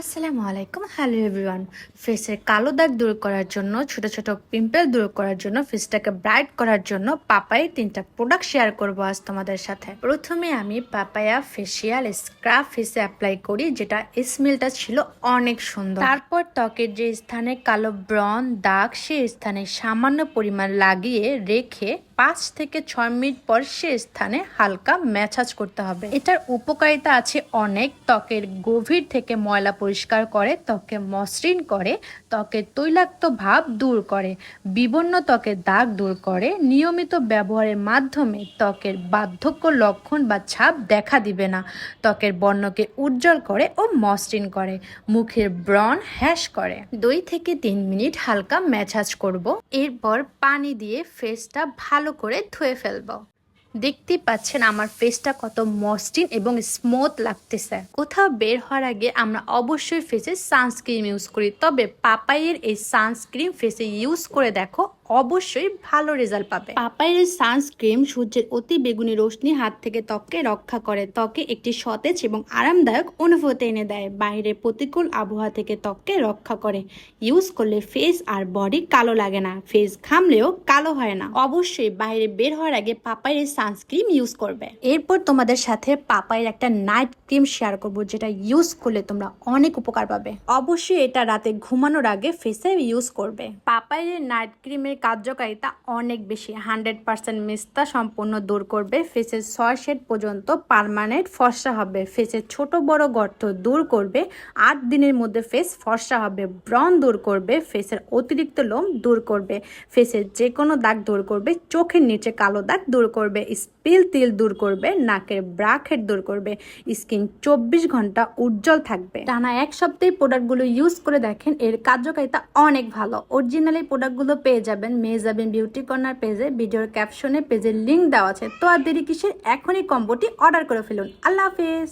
আসসালামু আলাইকুম। Hello everyone ফেসের কালো দাগ দূর করার জন্য, ছোট ছোট পিম্পল দূর করার জন্য ফেসটাকে ব্রাইট করার জন্য পাপায় তিনটা প্রোডাক্ট শেয়ার করব আজ তোমাদের সাথে। প্রথমে আমি পাপায়া ফেসিয়াল স্ক্রাব ফেসে অ্যাপ্লাই করি, যেটা স্মেলটা ছিল অনেক সুন্দর। তারপর ত্বকের যে স্থানে কালো ব্রন দাগ সেই স্থানে সামান্য পরিমাণ লাগিয়ে রেখে পাঁচ থেকে ছয় মিনিট পর সে স্থানে হালকা ম্যাসাজ করতে হবে। এটার উপকারিতা আছে অনেক। ত্বকের গভীর থেকে ময়লা পরিষ্কার করে ত্বকে মসৃণ করে, ত্বকের তৈলাক্ত ভাব দূর করে, বিবর্ণ ত্বকের দাগ দূর করে, নিয়মিত ব্যবহারের মাধ্যমে ত্বকের বার্ধক্য লক্ষণ বা ছাপ দেখা দিবে না। ত্বকের বর্ণকে উজ্জ্বল করে ও মসৃণ করে, মুখের ব্রণ হ্যাশ করে। দুই থেকে তিন মিনিট হালকা ম্যাসাজ করব, এরপর পানি দিয়ে ফেসটা ভালো করে ধুয়ে ফেলব। দেখতেই পাচ্ছেন আমার ফেসটা কত মসৃণ এবং স্মুথ লাগতেছে। কোথাও বের হওয়ার আগে আমরা অবশ্যই ফেসে সানস্ক্রিন ইউজ করি। তবে পাপাইয়ের এই সানস্ক্রিন ফেসে ইউজ করে দেখো অবশ্যই ভালো রেজাল্ট পাবে। পাপাইয়ের সানস্ক্রিম সূর্যের অতি বেগুনি রশ্মি হাত থেকে ত্বককে রক্ষা করে। ত্বকে একটি সতেজ এবং আরামদায়ক অনুভূতি এনে দেয়। বাইরে প্রতিকূল আবহাওয়া থেকে ত্বককে রক্ষা করে। ইউজ করলে ফেস আর বডি কালো লাগে না। ফেস ঘামলেও কালো হয় না। অবশ্যই বাইরে বের হওয়ার আগে পাপাইয়ের সানস্ক্রিম ইউজ করবে। এরপর তোমাদের সাথে পাপাইয়ের একটা নাইট ক্রিম শেয়ার করব, যেটা ইউজ করলে তোমরা অনেক উপকার পাবে। অবশ্যই এটা রাতে ঘুমানোর আগে ফেসে ইউজ করবে। পাপাইয়ের নাইট ক্রিমের কার্যকারিতা অনেক বেশি। হান্ড্রেড পার্সেন্ট মিস্তা সম্পূর্ণ দূর করবে। ফেসের ছয় শেড পর্যন্ত পারমানেন্ট ফর্সা হবে। ফেসের ছোট বড় গর্ত দূর করবে। আট দিনের মধ্যে ফেস ফর্সা হবে। ব্রণ দূর করবে। ফেসের অতিরিক্ত লোম দূর করবে। ফেসের যে কোনো দাগ দূর করবে। চোখের নিচে কালো দাগ দূর করবে। স্পিল তিল দূর করবে। নাকের ব্রাকেট দূর করবে। স্কিন চব্বিশ ঘণ্টা উজ্জ্বল থাকবে। টানা এক সপ্তাহে প্রোডাক্টগুলো ইউজ করে দেখেন। এর কার্যকারিতা অনেক ভালো। অরিজিনাল এই প্রোডাক্টগুলো পেয়ে যাবেন। যাবেন বিউটি কর্নার পেজে ভিডিওর ক্যাপশনে পেজের লিঙ্ক দেওয়া আছে। তো আর দেরি কিসের? এখনই কম্বোটি অর্ডার করে ফেলুন। আল্লাহ হাফেজ।